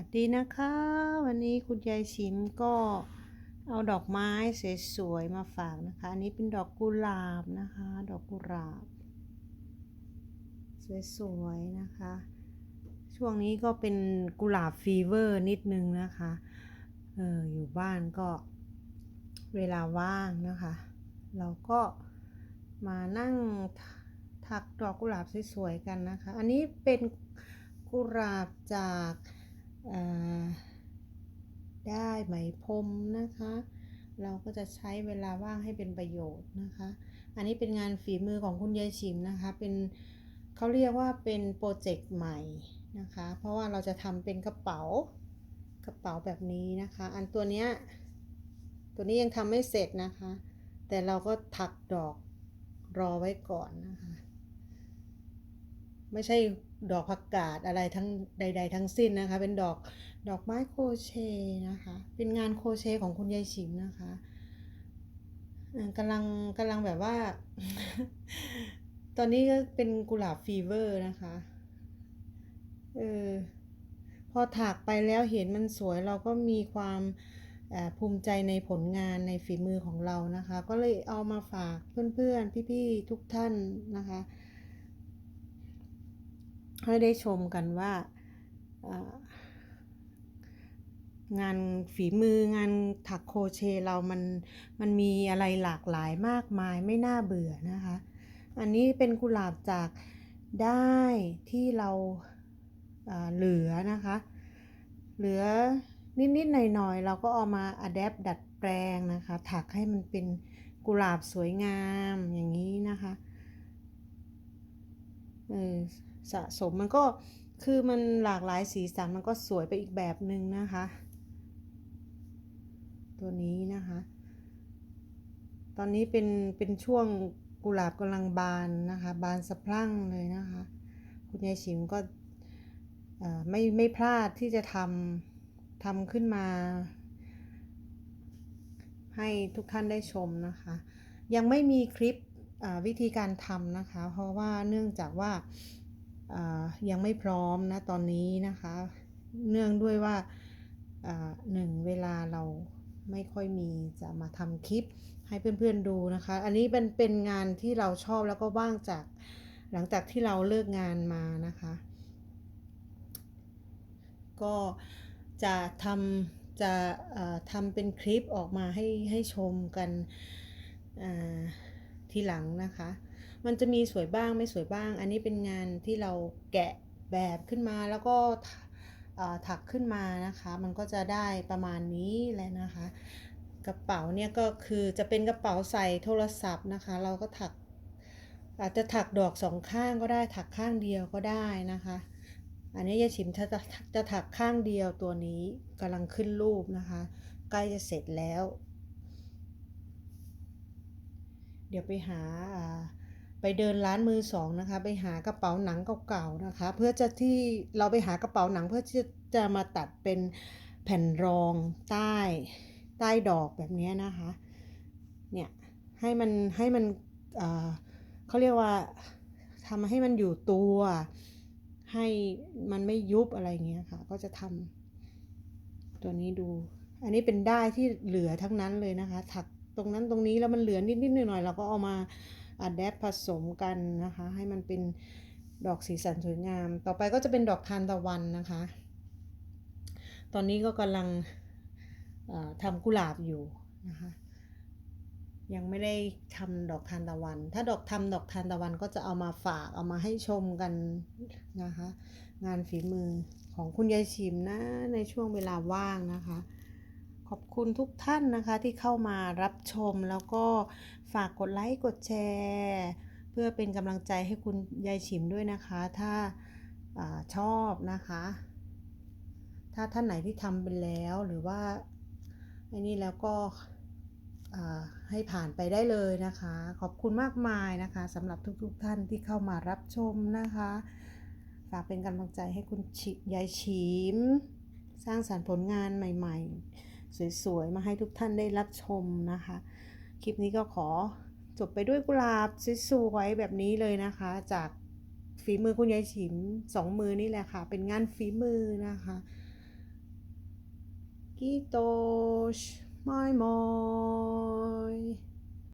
วัสดีนะคะ วันนี้คุณยายชิมก็เอาดอกไม้สวยๆมาฝากนะคะอันนี้เป็นดอกกุหลาบนะคะ ดอกกุหลาบ สวยๆนะคะ ช่วงนี้ก็เป็นกุหลาบฟีเวอร์นิดนึงนะคะเอออยู่บ้านก็เวลาว่างนะคะ เราก็มานั่งถักดอกกุหลาบสวยๆกันนะคะ อันนี้เป็นกุหลาบจาก ได้ไหมพรมนะคะ เราก็จะใช้เวลาว่างให้เป็นประโยชน์นะคะ อันนี้เป็นงานฝีมือของคุณยายชิมนะคะ เป็นเขาเรียกว่าเป็นโปรเจกต์ใหม่นะคะ เพราะว่าเราจะทำเป็นกระเป๋ากระเป๋าแบบนี้นะคะ อันตัวเนี้ยตัวนี้ยังทำไม่เสร็จนะคะ แต่เราก็ถักดอกรอไว้ก่อนนะคะ ไม่ใช่ ดอกผักกาดอะไรทั้งใด ๆ ทั้งสิ้นนะคะ เป็นดอกดอกไม้โครเชต์นะคะ เป็นงานโครเชต์ของคุณยายฉิมนะคะกำลังกำลังแบบว่า ตอนนี้ก็เป็นกุหลาบฟีเวอร์นะคะเออพอถักไปแล้วเห็นมันสวยเราก็มีความภูมิใจในผลงานในฝีมือของเรานะคะ ก็เลยเอามาฝากเพื่อนๆ พี่ๆ ทุกท่านนะคะ ให้ได้ชมกันว่างานฝีมืองานถักโครเชต์เรามันมันมีอะไรหลากหลายมากมายไม่น่าเบื่อนะคะ อันนี้เป็นกุหลาบจากได้ที่เราาเหลือนะคะ เหลือนิดๆหน่อยๆเราก็เอามาอัดแอปดัดแปลงนะคะ ถักให้มันเป็นกุหลาบสวยงามอย่างนี้นะคะ เออสะสมมันก็คือมันหลากหลายสีสันมันก็สวยไปอีกแบบหนึ่งนะคะ ตัวนี้นะคะ ตอนนี้เป็นเป็นช่วงกุหลาบกำลังบานนะคะ บานสะพรั่งเลยนะคะ คุณยายฉิมก็ไม่ไม่พลาดที่จะทำทำขึ้นมา ให้ทุกท่านได้ชมนะคะ ยังไม่มีคลิป วิธีการทำนะคะ เพราะว่าเนื่องจากว่าายังไม่พร้อมนะตอนนี้นะคะ เนื่องด้วยว่าาหนึ่งเวลาเราไม่ค่อยมีจะมาทำคลิปให้เพื่อนๆดูนะคะ อันนี้เป็นเป็นงานที่เราชอบแล้วก็ว่างจากหลังจากที่เราเลิกงานมานะคะ ก็จะทำจะทำเป็นคลิปออกมาให้ให้ชมกันอ่า ทีหลังนะคะ มันจะมีสวยบ้างไม่สวยบ้าง อันนี้เป็นงานที่เราแกะแบบขึ้นมาแล้วก็ถักขึ้นมานะคะ มันก็จะได้ประมาณนี้แหละนะคะ กระเป๋าเนี่ยก็คือจะเป็นกระเป๋าใส่โทรศัพท์นะคะ เราก็ถักอาจจะถักดอกสองข้างก็ได้ถักข้างเดียวก็ได้นะคะ อันนี้ยายฉิมจะจะจะถักข้างเดียวตัวนี้กำลังขึ้นรูปนะคะ ใกล้จะเสร็จแล้ว เดี๋ยวไปหาไปเดินร้านมือสองนะคะ ไปหากระเป๋าหนังเก่าๆนะคะ เพื่อจะที่เราไปหากระเป๋าหนังเพื่อที่จะมาตัดเป็นแผ่นรองใต้ใต้ดอกแบบนี้นะคะ เนี่ยให้มันให้มันเขาเรียกว่าทำให้มันอยู่ตัว ให้มันไม่ยุบอะไรเงี้ยค่ะ ก็จะทำตัวนี้ดู อันนี้เป็นได้ที่เหลือทั้งนั้นเลยนะคะ ถัก ตรงนั้นตรงนี้แล้วมันเหลือนิดๆหน่อยๆเราก็เอามาอัดแอปผสมกันนะคะ ให้มันเป็นดอกสีสันสวยงาม ต่อไปก็จะเป็นดอกทานตะวันนะคะ ตอนนี้ก็กำลังทำกุหลาบอยู่นะคะยังไม่ได้ทำดอกทานตะวัน ถ้าดอกทำดอกทานตะวันก็จะเอามาฝากเอามาให้ชมกันนะคะ งานฝีมือของคุณยายชิมนะในช่วงเวลาว่างนะคะ ขอบคุณทุกท่านนะคะที่เข้ามารับชมแล้วก็ฝากกดไลค์กดแชร์ เพื่อเป็นกำลังใจให้คุณยายฉิมด้วยนะคะ ถ้าอาชอบนะคะ ถ้าท่านไหนที่ทำไปแล้วหรือว่าอ้นี่แล้วก็ให้ผ่านไปได้เลยนะคะ ขอบคุณมากมายนะคะสำหรับทุกๆทท่านที่เข้ามารับชมนะคะฝากเป็นกำลังใจให้คุณยายชิม สร้างสรรค์ผลงานใหม่ ๆ สวยๆ มาให้ทุกท่านได้รับชมนะคะ คลิปนี้ก็ขอจบไปด้วยกุหลาบสวยๆแบบนี้เลยนะคะ จากฝีมือคุณยายฉิมสองมือนี่แหละค่ะ เป็นงานฝีมือนะคะกิโตชมอยมอย